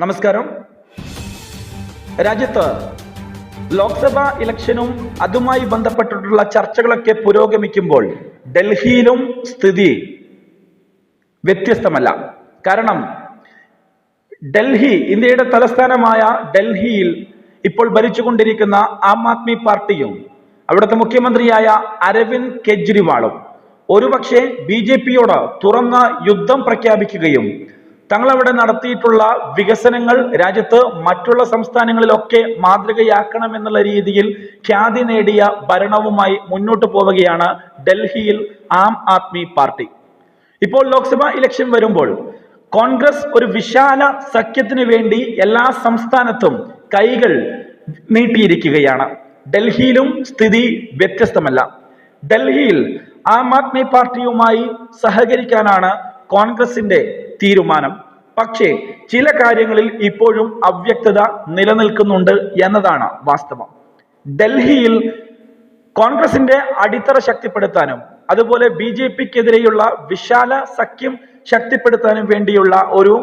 നമസ്കാരം. രാജ്യത്ത് ലോക്സഭാ ഇലക്ഷനും അതുമായി ബന്ധപ്പെട്ടിട്ടുള്ള ചർച്ചകളൊക്കെ പുരോഗമിക്കുമ്പോൾ ഡൽഹിയിലും സ്ഥിതി വ്യത്യസ്തമല്ല. കാരണം ഡൽഹി ഇന്ത്യയുടെ തലസ്ഥാനമായ ഡൽഹിയിൽ ഇപ്പോൾ ഭരിച്ചുകൊണ്ടിരിക്കുന്ന ആം ആദ്മി പാർട്ടിയും അവിടുത്തെ മുഖ്യമന്ത്രിയായ അരവിന്ദ് കെജ്രിവാളും ഒരുപക്ഷെ ബി ജെ പിയോട് തുറന്ന യുദ്ധം പ്രഖ്യാപിക്കുകയും തങ്ങളവിടെ നടത്തിയിട്ടുള്ള വികസനങ്ങൾ രാജ്യത്ത് മറ്റുള്ള സംസ്ഥാനങ്ങളിലൊക്കെ മാതൃകയാക്കണം എന്നുള്ള രീതിയിൽ ഖ്യാതി നേടിയ ഭരണവുമായി മുന്നോട്ട് പോവുകയാണ് ഡൽഹിയിൽ ആം ആദ്മി പാർട്ടി. ഇപ്പോൾ ലോക്സഭാ ഇലക്ഷൻ വരുമ്പോൾ കോൺഗ്രസ് ഒരു വിശാല സഖ്യത്തിന് വേണ്ടി എല്ലാ സംസ്ഥാനത്തും കൈകൾ നീട്ടിയിരിക്കുകയാണ്. ഡൽഹിയിലും സ്ഥിതി വ്യത്യസ്തമല്ല. ഡൽഹിയിൽ ആം ആദ്മി പാർട്ടിയുമായി സഹകരിക്കാനാണ് കോൺഗ്രസിന്റെ തീരുമാനം. പക്ഷേ ചില കാര്യങ്ങളിൽ ഇപ്പോഴും അവ്യക്തത നിലനിൽക്കുന്നുണ്ട് എന്നതാണ് വാസ്തവം. ഡൽഹിയിൽ കോൺഗ്രസിന്റെ അടിത്തറ ശക്തിപ്പെടുത്താനും അതുപോലെ ബി ജെ പിക്കെതിരെയുള്ള വിശാല സഖ്യം ശക്തിപ്പെടുത്താനും വേണ്ടിയുള്ള ഒരു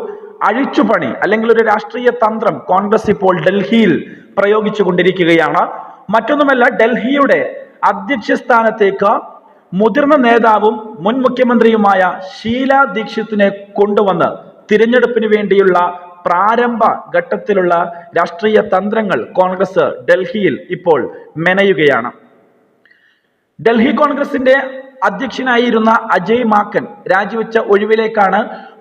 അഴിച്ചുപണി അല്ലെങ്കിൽ ഒരു രാഷ്ട്രീയ തന്ത്രം കോൺഗ്രസ് ഇപ്പോൾ ഡൽഹിയിൽ പ്രയോഗിച്ചു കൊണ്ടിരിക്കുകയാണ് മറ്റൊന്നുമല്ല ഡൽഹിയുടെ അധ്യക്ഷ സ്ഥാനത്തേക്ക് മുതിർന്ന നേതാവും മുൻ മുഖ്യമന്ത്രിയുമായ ഷീല ദീക്ഷിത്തിനെ കൊണ്ടുവന്ന് തിരഞ്ഞെടുപ്പിന് വേണ്ടിയുള്ള പ്രാരംഭ ഘട്ടത്തിലുള്ള രാഷ്ട്രീയ തന്ത്രങ്ങൾ കോൺഗ്രസ് ഡൽഹിയിൽ ഇപ്പോൾ മെനയുകയാണ്. ഡൽഹി കോൺഗ്രസിന്റെ അധ്യക്ഷനായിരുന്ന അജയ് മാക്കൻ രാജിവെച്ച ഒഴിവിലേക്കാണ്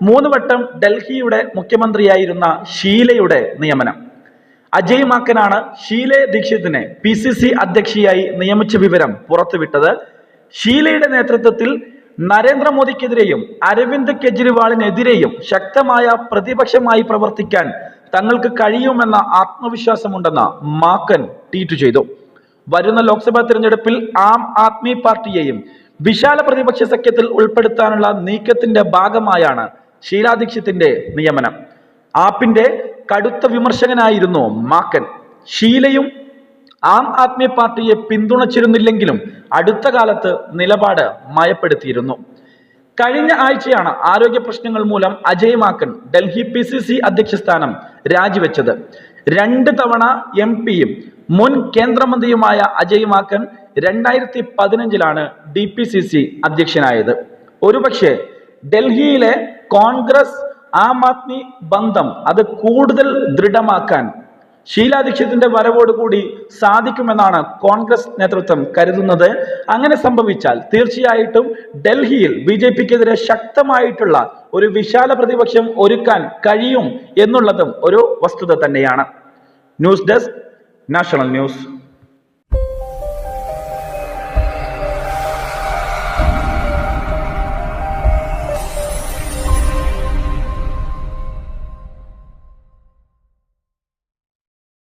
മൂന്ന് വട്ടം ഡൽഹിയുടെ മുഖ്യമന്ത്രിയായിരുന്ന ഷീലയുടെ നിയമനം. അജയ് മാക്കനാണ് ഷീലെ ദീക്ഷിതിനെ പി സി സി അധ്യക്ഷയായി നിയമിച്ച വിവരം പുറത്തുവിട്ടത്. ഷീലയുടെ നേതൃത്വത്തിൽ നരേന്ദ്രമോദിക്കെതിരെയും അരവിന്ദ് കെജ്രിവാളിനെതിരെയും ശക്തമായ പ്രതിപക്ഷമായി പ്രവർത്തിക്കാൻ തങ്ങൾക്ക് കഴിയുമെന്ന ആത്മവിശ്വാസമുണ്ടെന്ന് മാക്കൻ ട്വീറ്റ് ചെയ്തു. വരുന്ന ലോക്സഭാ തിരഞ്ഞെടുപ്പിൽ ആം ആദ്മി പാർട്ടിയെയും വിശാല പ്രതിപക്ഷ സഖ്യത്തിൽ ഉൾപ്പെടുത്താനുള്ള നീക്കത്തിന്റെ ഭാഗമായാണ് ഷീലാ ദീക്ഷിത്തിന്റെ നിയമനം. ആപ്പിന്റെ കടുത്ത വിമർശകനായിരുന്നു മാക്കൻ. ഷീലയും ആം ആദ്മി പാർട്ടിയെ പിന്തുണച്ചിരുന്നില്ലെങ്കിലും അടുത്ത കാലത്ത് നിലപാട് മയപ്പെടുത്തിയിരുന്നു. കഴിഞ്ഞ ആഴ്ചയാണ് ആരോഗ്യ പ്രശ്നങ്ങൾ മൂലം Ajay Maken Delhi P C C അധ്യക്ഷ സ്ഥാനം രാജിവെച്ചത്. രണ്ട് തവണ എം പിയും മുൻ കേന്ദ്രമന്ത്രിയുമായ അജയ് മാക്കൻ രണ്ടായിരത്തി പതിനഞ്ചിലാണ് ഡി പി സി സി അധ്യക്ഷനായത്. ഒരുപക്ഷെ ഡൽഹിയിലെ കോൺഗ്രസ് ആം ആദ്മി ബന്ധം അത് കൂടുതൽ ദൃഢമാക്കാൻ ഷീലാ ദീക്ഷിതിന്റെ വരവോടുകൂടി സാധിക്കുമെന്നാണ് കോൺഗ്രസ് നേതൃത്വം കരുതുന്നത്. അങ്ങനെ സംഭവിച്ചാൽ തീർച്ചയായിട്ടും ഡൽഹിയിൽ ബി ജെ പിക്കെതിരെ ശക്തമായിട്ടുള്ള ഒരു വിശാല പ്രതിപക്ഷം ഒരുക്കാൻ കഴിയും എന്നുള്ളതും ഒരു വസ്തുത തന്നെയാണ്. News desk national news.